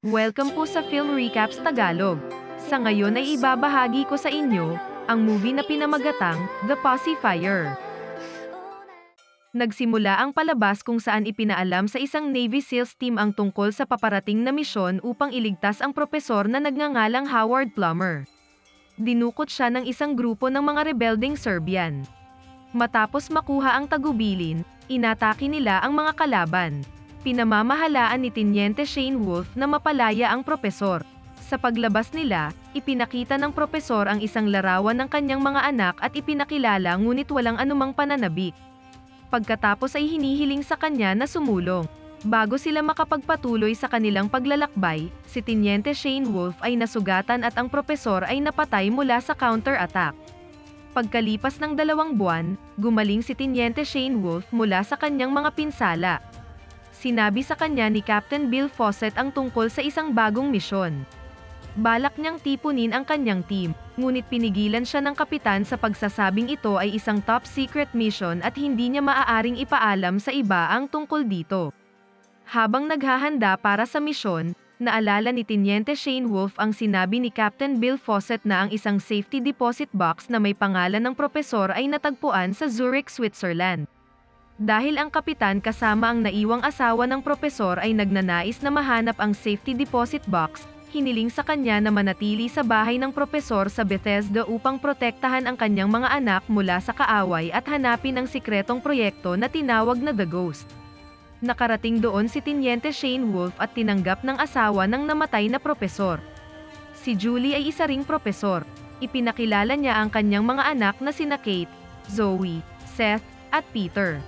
Welcome po sa Film Recaps Tagalog. Sa ngayon ay ibabahagi ko sa inyo ang movie na pinamagatang The Pacifier. Nagsimula ang palabas kung saan ipinaalam sa isang Navy SEALs team ang tungkol sa paparating na misyon upang iligtas ang propesor na nagngangalang Howard Plummer. Dinukot siya ng isang grupo ng mga rebelding Serbian. Matapos makuha ang tagubilin, inatake nila ang mga kalaban. Pinamamahalaan ni Teniente Shane Wolf na mapalaya ang propesor. Sa paglabas nila, ipinakita ng propesor ang isang larawan ng kanyang mga anak at ipinakilala ngunit walang anumang pananabik. Pagkatapos ay hinihiling sa kanya na sumulong. Bago sila makapagpatuloy sa kanilang paglalakbay, si Teniente Shane Wolf ay nasugatan at ang propesor ay napatay mula sa counter-attack. Pagkalipas ng dalawang buwan, gumaling si Teniente Shane Wolf mula sa kanyang mga pinsala. Sinabi sa kanya ni Captain Bill Fawcett ang tungkol sa isang bagong misyon. Balak niyang tipunin ang kanyang team, ngunit pinigilan siya ng kapitan sa pagsasabing ito ay isang top secret mission at hindi niya maaaring ipaalam sa iba ang tungkol dito. Habang naghahanda para sa misyon, naalala ni Teniente Shane Wolf ang sinabi ni Captain Bill Fawcett na ang isang safety deposit box na may pangalan ng propesor ay natagpuan sa Zurich, Switzerland. Dahil ang kapitan kasama ang naiwang asawa ng propesor ay nagnanais na mahanap ang safety deposit box, hiniling sa kanya na manatili sa bahay ng propesor sa Bethesda upang protektahan ang kanyang mga anak mula sa kaaway at hanapin ang sikretong proyekto na tinawag na The Ghost. Nakarating doon si Teniente Shane Wolf at tinanggap ng asawa ng namatay na propesor. Si Julie ay isa ring propesor. Ipinakilala niya ang kanyang mga anak na sina Kate, Zoe, Seth, at Peter.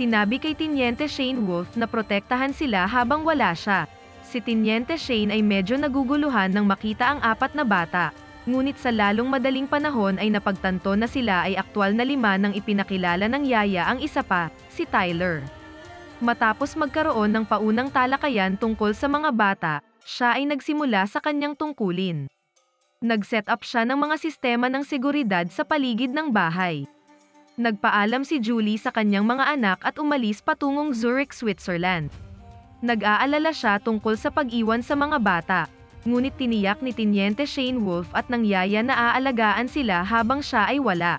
Sinabi kay Teniente Shane Wolf na protektahan sila habang wala siya. Si Teniente Shane ay medyo naguguluhan nang makita ang apat na bata. Ngunit sa lalong madaling panahon ay napagtanto na sila ay aktwal na lima nang ipinakilala ng yaya ang isa pa, si Tyler. Matapos magkaroon ng paunang talakayan tungkol sa mga bata, siya ay nagsimula sa kanyang tungkulin. Nag-set up siya ng mga sistema ng seguridad sa paligid ng bahay. Nagpaalam si Julie sa kanyang mga anak at umalis patungong Zurich, Switzerland. Nag-aalala siya tungkol sa pag-iwan sa mga bata, ngunit tiniyak ni Teniente Shane Wolf at ng yaya na aalagaan sila habang siya ay wala.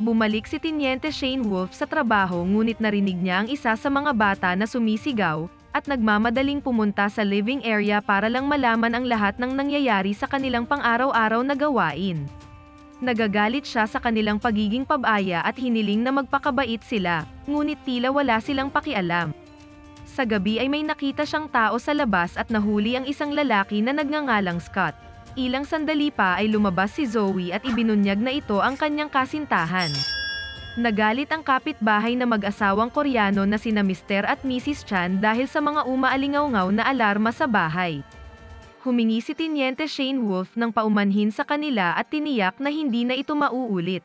Bumalik si Teniente Shane Wolf sa trabaho ngunit narinig niya ang isa sa mga bata na sumisigaw, at nagmamadaling pumunta sa living area para lang malaman ang lahat ng nangyayari sa kanilang pang-araw-araw na gawain. Nagagalit siya sa kanilang pagiging pabaya at hiniling na magpakabait sila, ngunit tila wala silang pakialam. Sa gabi ay may nakita siyang tao sa labas at nahuli ang isang lalaki na nagngangalang Scott. Ilang sandali pa ay lumabas si Zoe at ibinunyag na ito ang kanyang kasintahan. Nagalit ang kapitbahay na mag-asawang Koreano na sina Mr. at Mrs. Chan dahil sa mga umaalingaw-ngaw na alarma sa bahay. Humingi si Teniente Shane Wolf ng paumanhin sa kanila at tiniyak na hindi na ito mauulit.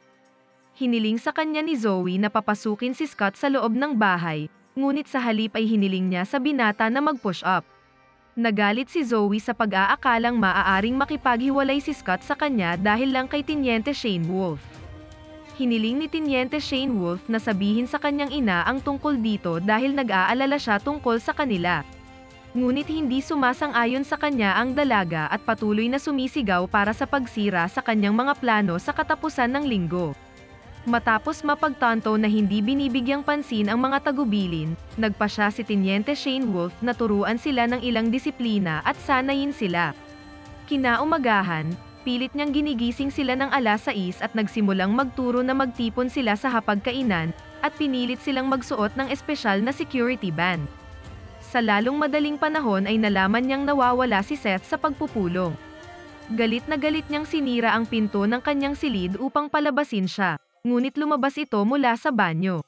Hiniling sa kanya ni Zoe na papasukin si Scott sa loob ng bahay, ngunit sa halip ay hiniling niya sa binata na mag-push up. Nagalit si Zoe sa pag-aakalang maaaring makipaghiwalay si Scott sa kanya dahil lang kay Teniente Shane Wolf. Hiniling ni Teniente Shane Wolf na sabihin sa kanyang ina ang tungkol dito dahil nag-aalala siya tungkol sa kanila. Ngunit hindi sumasang-ayon sa kanya ang dalaga at patuloy na sumisigaw para sa pagsira sa kanyang mga plano sa katapusan ng linggo. Matapos mapagtanto na hindi binibigyang pansin ang mga tagubilin, nagpa siya si Teniente Shane Wolf na turuan sila ng ilang disiplina at sanayin sila. Kinaumagahan, pilit niyang ginigising sila ng alas 6 at nagsimulang magturo na magtipon sila sa hapagkainan, at pinilit silang magsuot ng espesyal na security band. Sa lalong madaling panahon ay nalaman niyang nawawala si Seth sa pagpupulong. Galit na galit niyang sinira ang pinto ng kanyang silid upang palabasin siya, ngunit lumabas ito mula sa banyo.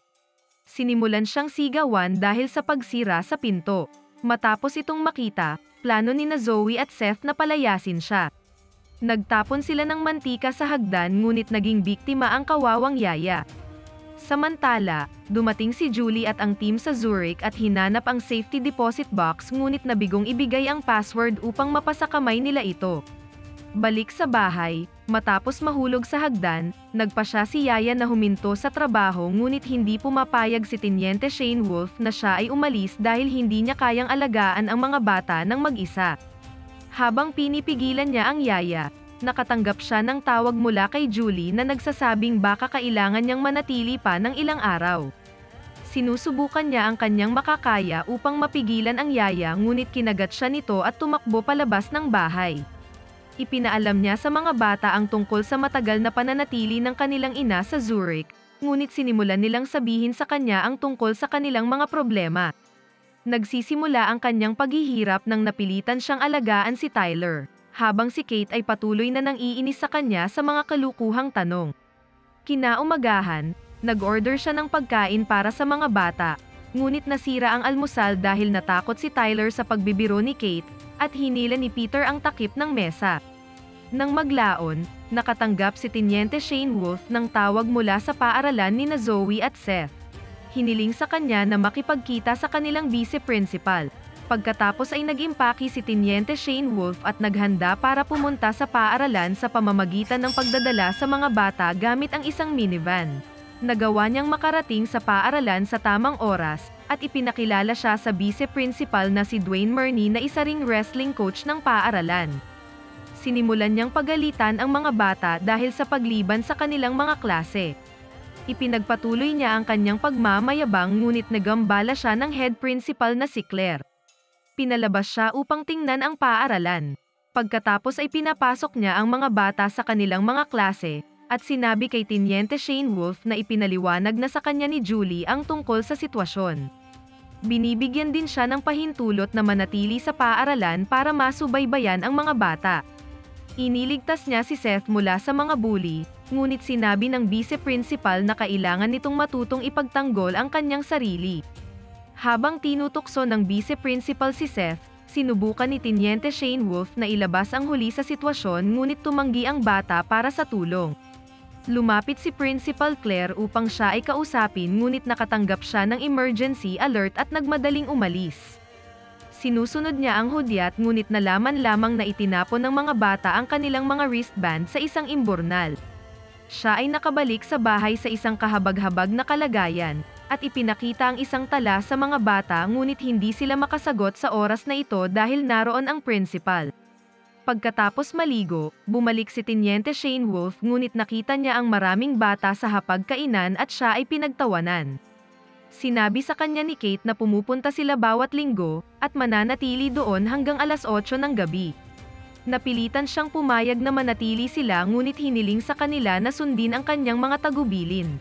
Sinimulan siyang sigawan dahil sa pagsira sa pinto. Matapos itong makita, plano ni na Zoe at Seth na palayasin siya. Nagtapon sila ng mantika sa hagdan ngunit naging biktima ang kawawang yaya. Samantala, dumating si Julie at ang team sa Zurich at hinanap ang safety deposit box ngunit nabigong ibigay ang password upang mapasakamay nila ito. Balik sa bahay, matapos mahulog sa hagdan, nagpa siya si Yaya na huminto sa trabaho ngunit hindi pumapayag si Teniente Shane Wolf na siya ay umalis dahil hindi niya kayang alagaan ang mga bata ng mag-isa. Habang pinipigilan niya ang Yaya, nakatanggap siya ng tawag mula kay Julie na nagsasabing baka kailangan niyang manatili pa ng ilang araw. Sinusubukan niya ang kanyang makakaya upang mapigilan ang yaya ngunit kinagat siya nito at tumakbo palabas ng bahay. Ipinaalam niya sa mga bata ang tungkol sa matagal na pananatili ng kanilang ina sa Zurich, ngunit sinimulan nilang sabihin sa kanya ang tungkol sa kanilang mga problema. Nagsisimula ang kanyang paghihirap nang napilitan siyang alagaan si Tyler, habang si Kate ay patuloy na nang iinis sa kanya sa mga kalukuhang tanong. Kinaumagahan, nag-order siya ng pagkain para sa mga bata, ngunit nasira ang almusal dahil natakot si Tyler sa pagbibiro ni Kate, at hinila ni Peter ang takip ng mesa. Nang maglaon, nakatanggap si Teniente Shane Wolf ng tawag mula sa paaralan ni na Zoe at Seth. Hiniling sa kanya na makipagkita sa kanilang vice-principal. Pagkatapos ay nag-impaki si Teniente Shane Wolf at naghanda para pumunta sa paaralan sa pamamagitan ng pagdadala sa mga bata gamit ang isang minivan. Nagawa niyang makarating sa paaralan sa tamang oras, at ipinakilala siya sa vice-principal na si Dwayne Murney na isa ring wrestling coach ng paaralan. Sinimulan niyang pagalitan ang mga bata dahil sa pagliban sa kanilang mga klase. Ipinagpatuloy niya ang kanyang pagmamayabang ngunit nagambala siya ng head principal na si Claire. Pinalabas siya upang tingnan ang paaralan. Pagkatapos ay pinapasok niya ang mga bata sa kanilang mga klase, at sinabi kay Teniente Shane Wolf na ipinaliwanag na sa kanya ni Julie ang tungkol sa sitwasyon. Binibigyan din siya ng pahintulot na manatili sa paaralan para masubaybayan ang mga bata. Iniligtas niya si Seth mula sa mga bully, ngunit sinabi ng vice-principal na kailangan nitong matutong ipagtanggol ang kanyang sarili. Habang tinutukso ng vice-principal si Seth, sinubukan ni Teniente Shane Wolf na ilabas ang huli sa sitwasyon ngunit tumanggi ang bata para sa tulong. Lumapit si Principal Claire upang siya ay kausapin ngunit nakatanggap siya ng emergency alert at nagmadaling umalis. Sinusunod niya ang hudyat ngunit nalaman lamang na itinapon ng mga bata ang kanilang mga wristband sa isang imburnal. Siya ay nakabalik sa bahay sa isang kahabag-habag na kalagayan, at ipinakita ang isang tala sa mga bata ngunit hindi sila makasagot sa oras na ito dahil naroon ang principal. Pagkatapos maligo, bumalik si Teniente Shane Wolf ngunit nakita niya ang maraming bata sa hapagkainan at siya ay pinagtawanan. Sinabi sa kanya ni Kate na pumupunta sila bawat linggo at mananatili doon hanggang alas 8 ng gabi. Napilitan siyang pumayag na manatili sila ngunit hiniling sa kanila na sundin ang kanyang mga tagubilin.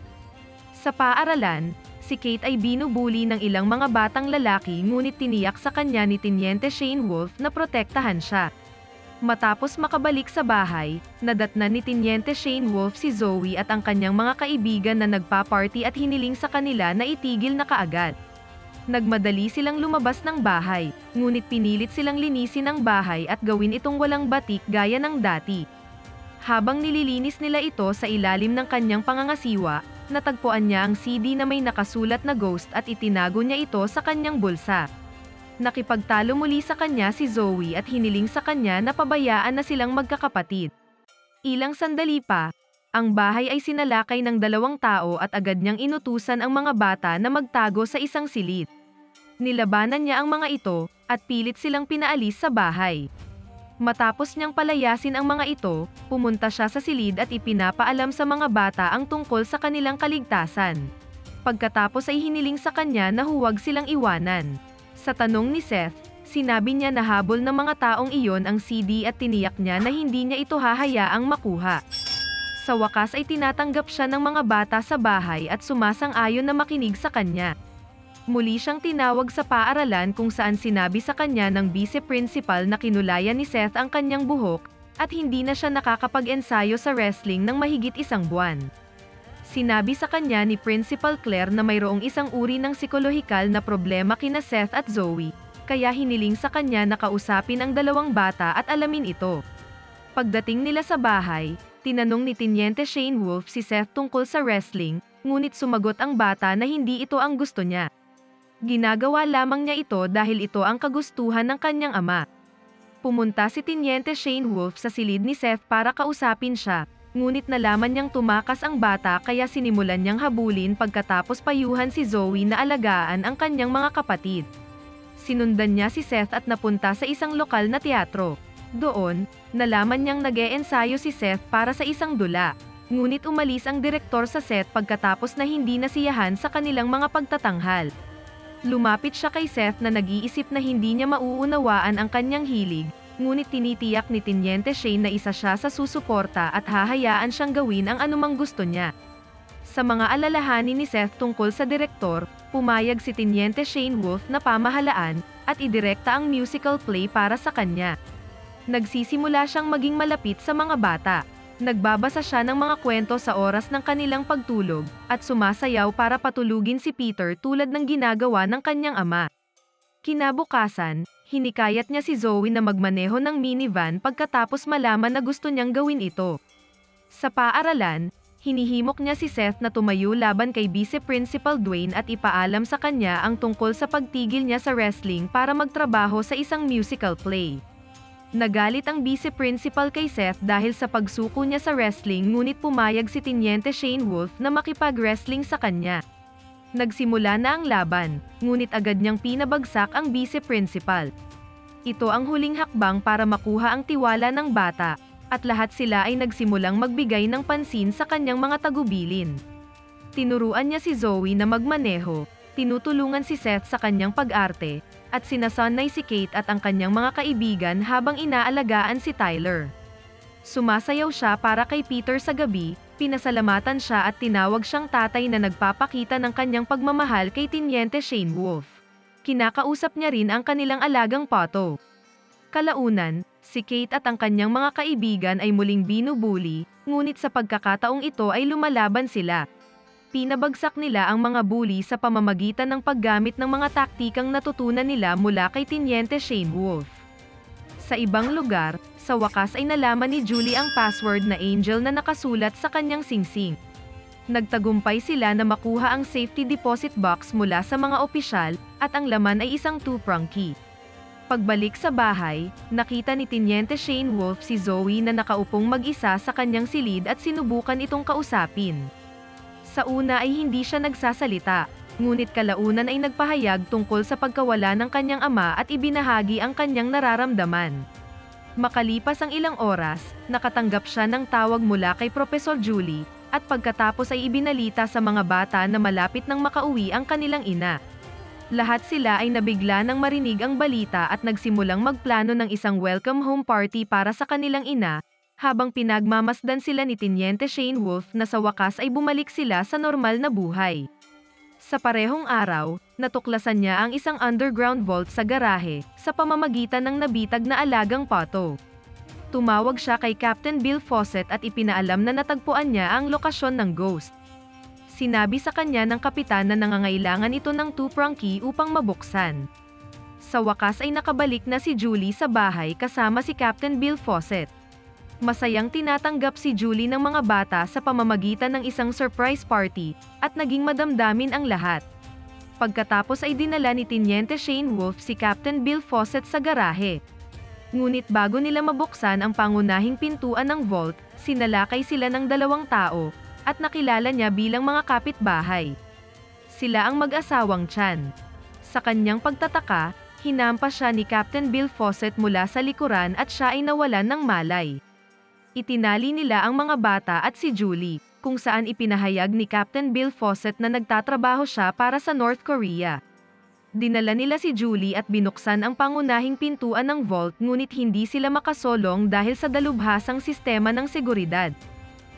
Sa paaralan, si Kate ay binubuli ng ilang mga batang lalaki ngunit tiniyak sa kanya ni Teniente Shane Wolf na protektahan siya. Matapos makabalik sa bahay, nadatnan ni Teniente Shane Wolf si Zoe at ang kanyang mga kaibigan na nagpa-party at hiniling sa kanila na itigil na kaagad. Nagmadali silang lumabas ng bahay, ngunit pinilit silang linisin ang bahay at gawin itong walang batik gaya ng dati. Habang nililinis nila ito sa ilalim ng kanyang pangangasiwa, natagpuan niya ang CD na may nakasulat na ghost at itinago niya ito sa kanyang bulsa. Nakipagtalo muli sa kanya si Zoe at hiniling sa kanya na pabayaan na silang magkakapatid. Ilang sandali pa, ang bahay ay sinalakay ng dalawang tao at agad niyang inutusan ang mga bata na magtago sa isang silid. Nilabanan niya ang mga ito, at pilit silang pinaalis sa bahay. Matapos niyang palayasin ang mga ito, pumunta siya sa silid at ipinapaalam sa mga bata ang tungkol sa kanilang kaligtasan. Pagkatapos ay hiniling sa kanya na huwag silang iwanan. Sa tanong ni Seth, sinabi niya na habol ng mga taong iyon ang CD at tiniyak niya na hindi niya ito hahayaang makuha. Sa wakas ay tinatanggap siya ng mga bata sa bahay at sumasang-ayon na makinig sa kanya. Muli siyang tinawag sa paaralan kung saan sinabi sa kanya ng vice-principal na kinulayan ni Seth ang kanyang buhok, at hindi na siya nakakapag-ensayo sa wrestling ng mahigit isang buwan. Sinabi sa kanya ni Principal Claire na mayroong isang uri ng psikolohikal na problema kina Seth at Zoe, kaya hiniling sa kanya na kausapin ang dalawang bata at alamin ito. Pagdating nila sa bahay, tinanong ni Teniente Shane Wolf si Seth tungkol sa wrestling, ngunit sumagot ang bata na hindi ito ang gusto niya. Ginagawa lamang niya ito dahil ito ang kagustuhan ng kanyang ama. Pumunta si Tiniente Shane Wolf sa silid ni Seth para kausapin siya, ngunit nalaman niyang tumakas ang bata kaya sinimulan niyang habulin pagkatapos payuhan si Zoe na alagaan ang kanyang mga kapatid. Sinundan niya si Seth at napunta sa isang lokal na teatro. Doon, nalaman niyang nag ensayo si Seth para sa isang dula. Ngunit umalis ang direktor sa set pagkatapos na hindi nasiyahan sa kanilang mga pagtatanghal. Lumapit siya kay Seth na nag-iisip na hindi niya mauunawaan ang kanyang hilig, ngunit tinitiyak ni Tiniente Shane na isa siya sa susuporta at hahayaan siyang gawin ang anumang gusto niya. Sa mga alalahanin ni Seth tungkol sa direktor, pumayag si Tiniente Shane Wolf na pamahalaan at idirekta ang musical play para sa kanya. Nagsisimula siyang maging malapit sa mga bata. Nagbabasa siya ng mga kwento sa oras ng kanilang pagtulog, at sumasayaw para patulugin si Peter tulad ng ginagawa ng kanyang ama. Kinabukasan, hinikayat niya si Zoe na magmaneho ng minivan pagkatapos malaman na gusto niyang gawin ito. Sa paaralan, hinihimok niya si Seth na tumayo laban kay Vice Principal Dwayne at ipaalam sa kanya ang tungkol sa pagtigil niya sa wrestling para magtrabaho sa isang musical play. Nagalit ang vice principal kay Seth dahil sa pagsuko niya sa wrestling ngunit pumayag si Tiniente Shane Wolf na makipag-wrestling sa kanya. Nagsimula na ang laban, ngunit agad niyang pinabagsak ang vice principal. Ito ang huling hakbang para makuha ang tiwala ng bata, at lahat sila ay nagsimulang magbigay ng pansin sa kanyang mga tagubilin. Tinuruan niya si Zoe na magmaneho, tinutulungan si Seth sa kanyang pag-arte, at sinasanay si Kate at ang kanyang mga kaibigan habang inaalagaan si Tyler. Sumasayaw siya para kay Peter sa gabi, pinasalamatan siya at tinawag siyang tatay na nagpapakita ng kanyang pagmamahal kay Tiniente Shane Wolf. Kinakausap niya rin ang kanilang alagang pato. Kalaunan, si Kate at ang kanyang mga kaibigan ay muling binubuli, ngunit sa pagkakataong ito ay lumalaban sila. Pinabagsak nila ang mga bully sa pamamagitan ng paggamit ng mga taktikang natutunan nila mula kay Tiniente Shane Wolf. Sa ibang lugar, sa wakas ay nalaman ni Julie ang password na Angel na nakasulat sa kanyang singsing. Nagtagumpay sila na makuha ang safety deposit box mula sa mga opisyal, at ang laman ay isang two-prong key. Pagbalik sa bahay, nakita ni Tiniente Shane Wolf si Zoe na nakaupong mag-isa sa kanyang silid at sinubukan itong kausapin. Sa una ay hindi siya nagsasalita, ngunit kalaunan ay nagpahayag tungkol sa pagkawala ng kanyang ama at ibinahagi ang kanyang nararamdaman. Makalipas ang ilang oras, nakatanggap siya ng tawag mula kay Professor Julie, at pagkatapos ay ibinalita sa mga bata na malapit nang makauwi ang kanilang ina. Lahat sila ay nabigla nang marinig ang balita at nagsimulang magplano ng isang welcome home party para sa kanilang ina, habang pinagmamasdan sila ni Tiniente Shane Wolf na sa wakas ay bumalik sila sa normal na buhay. Sa parehong araw, natuklasan niya ang isang underground vault sa garahe, sa pamamagitan ng nabitag na alagang pato. Tumawag siya kay Captain Bill Fawcett at ipinaalam na natagpuan niya ang lokasyon ng ghost. Sinabi sa kanya ng kapitan na nangangailangan ito ng two-prong key upang mabuksan. Sa wakas ay nakabalik na si Julie sa bahay kasama si Captain Bill Fawcett. Masayang tinatanggap si Julie ng mga bata sa pamamagitan ng isang surprise party, at naging madamdamin ang lahat. Pagkatapos ay dinala ni Tiniente Shane Wolf si Captain Bill Fawcett sa garahe. Ngunit bago nila mabuksan ang pangunahing pintuan ng vault, sinalakay sila ng dalawang tao, at nakilala niya bilang mga kapitbahay. Sila ang mag-asawang Chan. Sa kanyang pagtataka, hinampas siya ni Captain Bill Fawcett mula sa likuran at siya ay nawalan ng malay. Itinali nila ang mga bata at si Julie, kung saan ipinahayag ni Captain Bill Fawcett na nagtatrabaho siya para sa North Korea. Dinala nila si Julie at binuksan ang pangunahing pintuan ng vault ngunit hindi sila makasolong dahil sa dalubhasang sistema ng seguridad.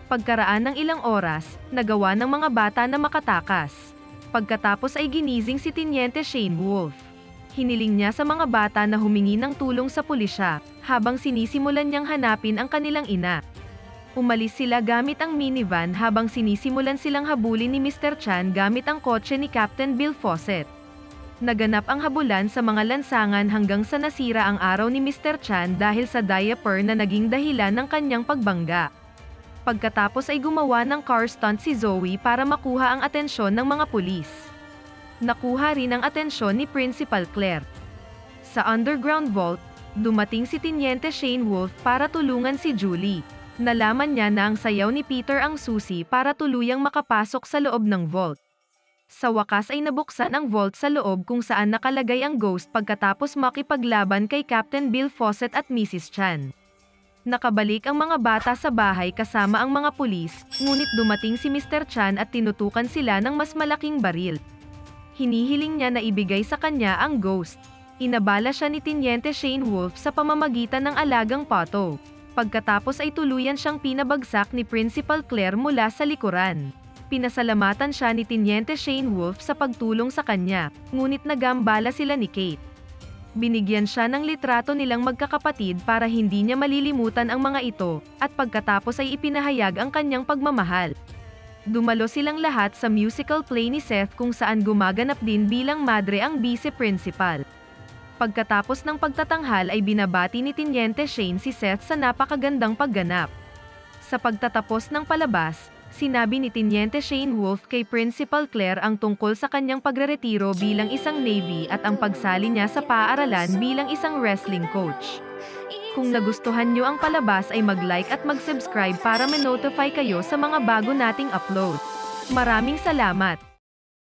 Pagkaraan ng ilang oras, nagawa ng mga bata na makatakas. Pagkatapos ay ginising si Tiniente Shane Wolf hiniling niya sa mga bata na humingi ng tulong sa pulisya, habang sinisimulan niyang hanapin ang kanilang ina. Umalis sila gamit ang minivan habang sinisimulan silang habulin ni Mr. Chan gamit ang kotse ni Captain Bill Fawcett. Naganap ang habulan sa mga lansangan hanggang sa nasira ang araw ni Mr. Chan dahil sa diaper na naging dahilan ng kanyang pagbangga. Pagkatapos ay gumawa ng car stunt si Zoe para makuha ang atensyon ng mga pulis nakuha rin ang atensyon ni Principal Claire. Sa underground vault, Dumating si Tiniente Shane Wolf para tulungan si Julie. Nalaman niya na ang sayaw ni Peter ang susi para tuluyang makapasok sa loob ng vault. Sa wakas ay nabuksan ang vault sa loob kung saan nakalagay ang ghost pagkatapos makipaglaban kay Captain Bill Fawcett at Mrs. Chan. Nakabalik ang mga bata sa bahay kasama ang mga pulis, ngunit dumating si Mr. Chan at tinutukan sila ng mas malaking baril. Hinihiling niya na ibigay sa kanya ang ghost. Inabala siya ni Tiniente Shane Wolf sa pamamagitan ng alagang pato. Pagkatapos ay tuluyan siyang pinabagsak ni Principal Claire mula sa likuran. Pinasalamatan siya ni Tiniente Shane Wolf sa pagtulong sa kanya, ngunit nagambala sila ni Kate. Binigyan siya ng litrato nilang magkakapatid para hindi niya malilimutan ang mga ito, at pagkatapos ay ipinahayag ang kanyang pagmamahal. Dumalo silang lahat sa musical play ni Seth kung saan gumaganap din bilang madre ang vice-principal. Pagkatapos ng pagtatanghal ay binabati ni Tiniente Shane si Seth sa napakagandang pagganap. Sa pagtatapos ng palabas, sinabi ni Tiniente Shane Wolf kay Principal Claire ang tungkol sa kanyang pagreretiro bilang isang Navy at ang pagsali niya sa paaralan bilang isang wrestling coach. Kung nagustuhan nyo ang palabas ay mag-like at mag-subscribe para ma-notify kayo sa mga bago nating upload. Maraming salamat!